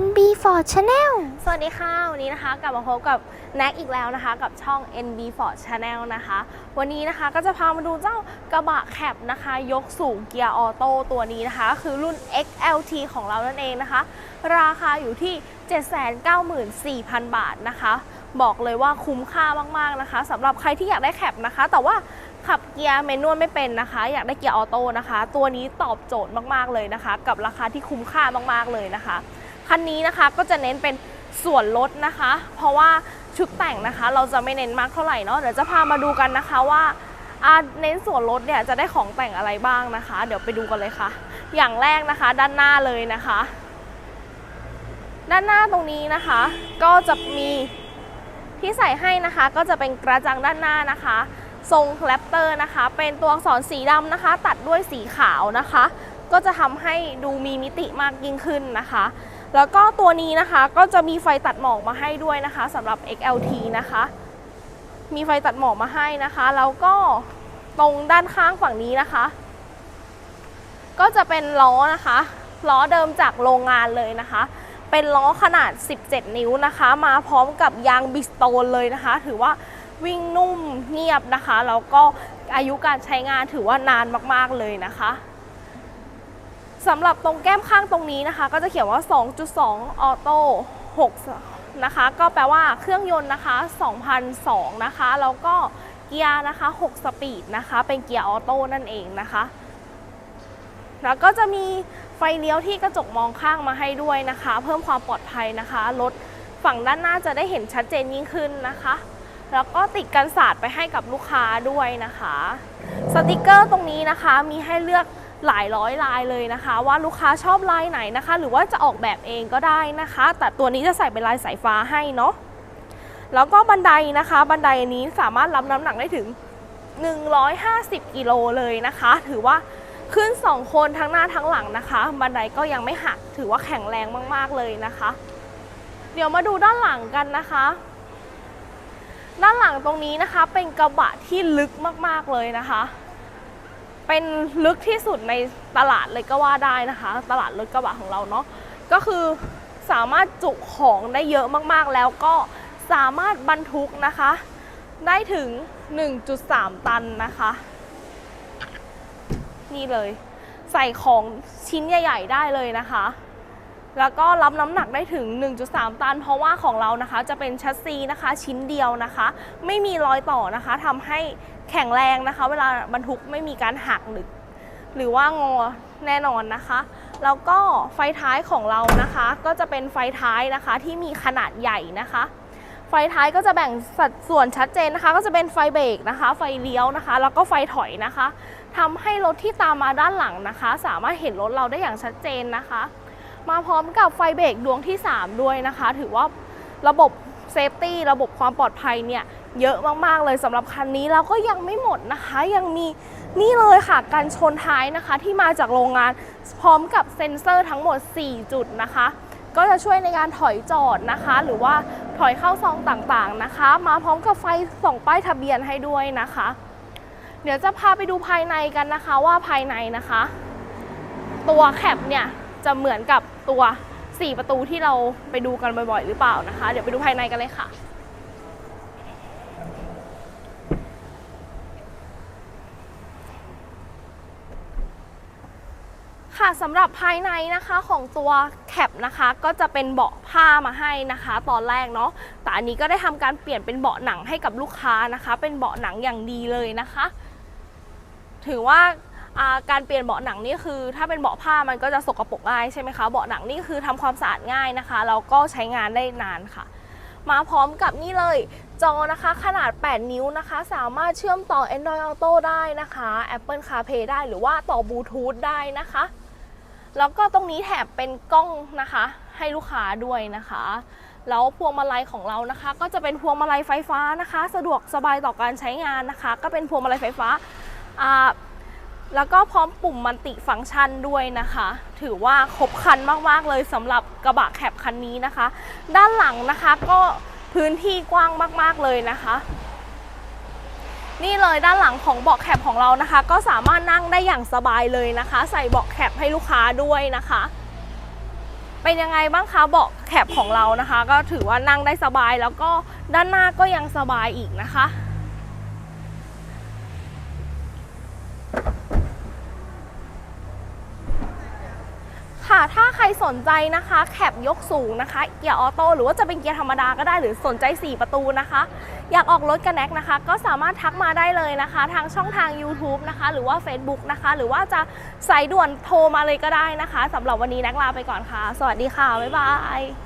NB for Channel สวัสดีค่ะ วันนี้นะคะกลับมาพบกับแน็กอีกแล้วนะคะ กับช่อง NB Ford Channel นะคะ วันนี้นะคะก็จะพามาดูเจ้ากระบะแคปนะคะ ยกสูงเกียร์ออโต้ตัวนี้นะคะ คือรุ่น XLT ของเรานั่นเองนะคะ ราคาอยู่ที่ 794,000 บาทนะคะ บอกเลยว่าคุ้มค่ามาก ๆ นะคะสำหรับใครที่อยากได้แคปนะคะ แต่ว่าขับเกียร์เมนวลไม่เป็นนะคะ อยากได้เกียร์ออโต้นะคะ ตัวนี้ตอบโจทย์มาก ๆ เลยนะคะ กับราคาที่คุ้มค่ามาก ๆ เลยนะคะ คันนี้นะคะก็จะเน้นเป็นส่วนลดนะคะ เพราะว่าชุดแต่งนะคะ เราจะไม่เน้นมากเท่าไหร่เนาะเดี๋ยวจะพามาดูกันนะคะว่าเน้นส่วนลดเนี่ยจะได้ของแต่งอะไรบ้างนะคะ เดี๋ยวไปดูกันเลยค่ะ อย่างแรกนะคะด้านหน้าเลยนะคะ ด้านหน้าตรงนี้นะคะ ก็จะมีที่ใส่ให้นะคะก็จะเป็นกระจังด้านหน้านะคะ ทรงแรปเตอร์นะคะ เป็นตัวอักษรสีดำนะคะ ตัดด้วยสีขาวนะคะ ก็จะทำให้ดูมีมิติมากยิ่งขึ้นนะคะ แล้วก็ตัวนี้นะคะก็จะมีไฟตัดหมอกมาให้ด้วยนะคะสำหรับ XLT นะคะ มีไฟตัดหมอกมาให้นะคะ แล้วก็ตรงด้านข้างฝั่งนี้นะคะ ก็จะเป็นล้อนะคะล้อเดิมจากโรงงานเลยนะคะ เป็นล้อขนาด 17 นิ้วนะคะ มาพร้อมกับยางบิสโตนเลยนะคะ ถือว่าวิ่งนุ่มเงียบนะคะ แล้วก็อายุการใช้งานถือว่านานมากๆเลยนะคะ สำหรับตรงแก้มข้างตรงนี้นะคะ ก็จะเขียนว่า 2.2 ออโต้6นะคะ ก็แปลว่าเครื่องยนต์นะคะ2002นะคะ แล้วก็เกียร์นะคะ 6 สปีดนะคะ เป็นเกียร์ออโต้นั่นเองนะคะ แล้วก็จะมีไฟเลี้ยวที่กระจกมองข้างมาให้ด้วยนะคะ เพิ่มความปลอดภัยนะคะ รถฝั่งด้านหน้าจะได้เห็นชัดเจนยิ่งขึ้นนะคะ แล้วก็ติดกันศาสตร์ไปให้กับลูกค้าด้วยนะคะ สติกเกอร์ตรงนี้นะคะมีให้เลือก หลายร้อยลายเลยนะคะ ว่าลูกค้าชอบลายไหนนะคะ หรือว่าจะออกแบบเองก็ได้นะคะ แต่ตัวนี้จะใส่เป็นลายสายฟ้าให้เนาะแล้วก็บันไดนะคะ บันไดนี้สามารถรับน้ำหนักได้ถึง 150กิโลเลยนะคะ ถือว่าขึ้น 2 คนทั้งหน้าทั้งหลังนะคะ บันไดก็ยังไม่หักถือว่าแข็งแรงมาก ๆ เลยนะคะ เดี๋ยวมาดูด้านหลังกันนะคะ ด้านหลังตรงนี้นะคะเป็นกระบะที่ลึกมาก ๆ เลยนะคะ เป็นลึกที่สุดในตลาดเลยก็ว่าได้นะคะ ตลาดรถกระบะของเราเนาะก็คือสามารถจุของได้เยอะมากๆแล้วก็สามารถบรรทุกนะคะ ได้ถึง 1.3 ตันนะคะ นี่เลย ใส่ของชิ้นใหญ่ ๆ ได้เลยนะคะ แล้วก็รับน้ำหนักได้ถึง 1.3 ตัน เพราะว่าของเรานะคะจะเป็นชัสซีนะคะชิ้นเดียวนะคะ ไม่มีรอยต่อนะคะทำให้แข็งแรงนะคะ เวลาบรรทุกไม่มีการหักหรือหรือว่างอแน่นอนนะคะ แล้วก็ไฟท้ายของเรานะคะ ก็จะเป็นไฟท้ายนะคะที่มีขนาดใหญ่นะคะ ไฟท้ายก็จะแบ่งสัดส่วนชัดเจนนะคะ ก็จะเป็นไฟเบรกนะคะ ไฟเลี้ยวนะคะ แล้วก็ไฟถอยนะคะทำให้รถที่ตามมาด้านหลังนะคะ สามารถเห็นรถเราได้อย่างชัดเจนนะคะ มาพร้อมกับไฟเบรกดวงที่ 3 ด้วยนะคะ ถือว่าระบบเซฟตี้ระบบความปลอดภัยเนี่ยเยอะมาก ๆ เลยสำหรับคันนี้แล้วก็ยังไม่หมดนะคะ ยังมีนี่เลยค่ะการชนท้ายนะคะที่มาจากโรงงานพร้อมกับเซ็นเซอร์ทั้งหมด 4 จุดนะคะ ก็จะช่วยในการถอยจอดนะคะ หรือว่าถอยเข้าซองต่างๆนะคะ มาพร้อมกับไฟส่องป้ายทะเบียนให้ด้วยนะคะ เดี๋ยวจะพาไปดูภายในกันนะคะว่าภายในนะคะ ตัวแคปเนี่ยจะเหมือนกับ ตัว 4 ประตูที่เราไปดูกันบ่อยๆ หรือเปล่านะคะ เดี๋ยวไปดูภายในกันเลยค่ะค่ะสำหรับภายในนะคะของตัวแคปนะคะก็จะเป็นเบาะผ้ามาให้นะคะ ตอนแรกเนาะแต่อันนี้ก็ได้ทำการเปลี่ยนเป็นเบาะหนังให้กับลูกค้านะคะ เป็นเบาะหนังอย่างดีเลยนะคะ ถือว่าอ่า การเปลี่ยนเบาะหนังนี่คือ ถ้าเป็นเบาะผ้ามันก็จะสกปรกง่ายใช่ไหมคะเบาะหนังนี่คือทำความสะอาดง่ายนะคะแล้วก็ใช้งานได้นานค่ะ มาพร้อมกับนี่เลยจอนะคะขนาด 8 นิ้วนะคะ สามารถเชื่อมต่อ Android Auto ได้นะคะ Apple CarPlay ได้หรือว่าต่อบลูทูธได้นะคะ แล้วก็ตรงนี้แถบเป็นกล้องนะคะ ให้ลูกค้าด้วยนะคะแล้วพวงมาลัยของเรานะคะ ก็จะเป็นพวงมาลัยไฟฟ้านะคะ สะดวกสบายต่อการใช้งานนะคะ ก็เป็นพวงมาลัยไฟฟ้าอ่า แล้วก็พร้อมปุ่มมัลติฟังก์ชันด้วยนะคะ ถือว่าครบครันมากๆเลยสำหรับกระบะแคปคันนี้นะคะ ด้านหลังนะคะก็พื้นที่กว้างมาก ๆเลยนะคะ นี่เลยด้านหลังของเบาะแคปของเรานะคะ ก็สามารถนั่งได้อย่างสบายเลยนะคะ ใส่เบาะแคปให้ลูกค้าด้วยนะคะเป็นยังไงบ้างคะเบาะแคปของเรานะคะ ก็ถือว่านั่งได้สบายแล้วก็ด้านหน้าก็ยังสบายอีกนะคะ ค่ะ ถ้าใครสนใจนะคะแคปยกสูงนะคะ เกียร์ออโต้หรือว่าจะเป็นเกียร์ธรรมดาก็ได้หรือสนใจ 4 ประตูนะคะ อยากออกรถกันแนกนะคะ ก็สามารถทักมาได้เลยนะคะ ทางช่องทาง YouTube นะคะ หรือว่า Facebook นะคะ หรือว่าจะสายด่วนโทรมาเลยก็ได้นะคะสำหรับวันนี้แนกลาไปก่อนค่ะ สวัสดีค่ะ บ๊ายบาย